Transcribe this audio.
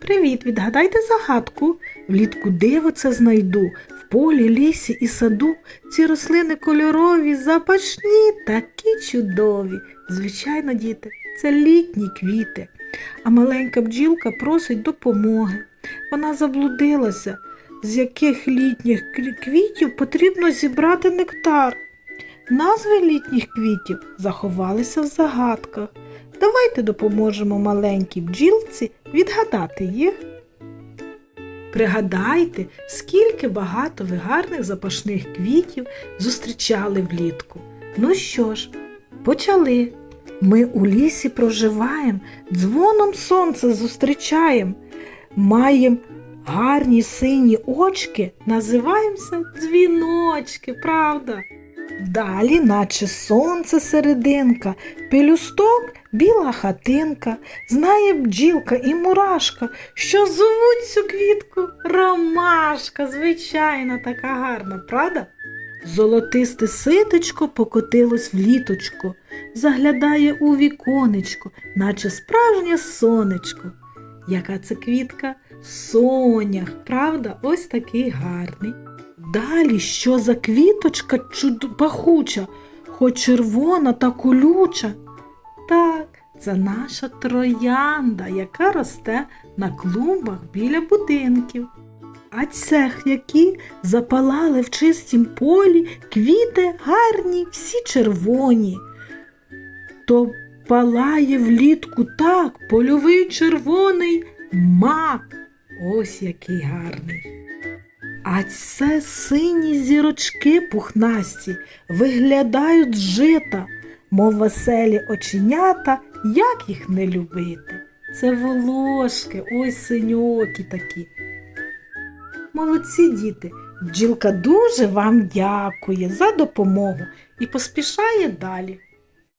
Привіт, відгадайте загадку. Влітку диво це знайду. В полі, лісі і саду ці рослини кольорові, запашні, такі чудові. Звичайно, діти, це літні квіти. А маленька бджілка просить допомоги. Вона заблудилася, з яких літніх квітів потрібно зібрати нектар. Назви літніх квітів заховалися в загадках. Давайте допоможемо маленькій бджілці відгадати їх. Пригадайте, скільки багато ви гарних запашних квітів зустрічали влітку. Ну що ж, почали. Ми у лісі проживаємо, дзвоном сонце зустрічаємо, маємо гарні сині очки, називаємося дзвіночки, правда? Далі, наче сонце серединка, пелюсток біла хатинка, знає бджілка і мурашка, що зовуть цю квітку ромашка, звичайно, така гарна, правда? Золотисте ситочко покотилось в літочко, заглядає у віконечко, наче справжнє сонечко. Яка це квітка? Сонях, правда? Ось такий гарний. Далі що за квіточка чуд... пахуча, хоч червона та колюча. Так, це наша троянда, яка росте на клумбах біля будинків. А цех, які запалали в чистім полі, квіти гарні, всі червоні. То палає влітку так, польовий червоний мак. Ось який гарний. А це сині зірочки пухнасті виглядають з жита, мов веселі оченята, як їх не любити. Це волошки, ось синьокі такі. Молодці діти, бджілка дуже вам дякує за допомогу і поспішає далі.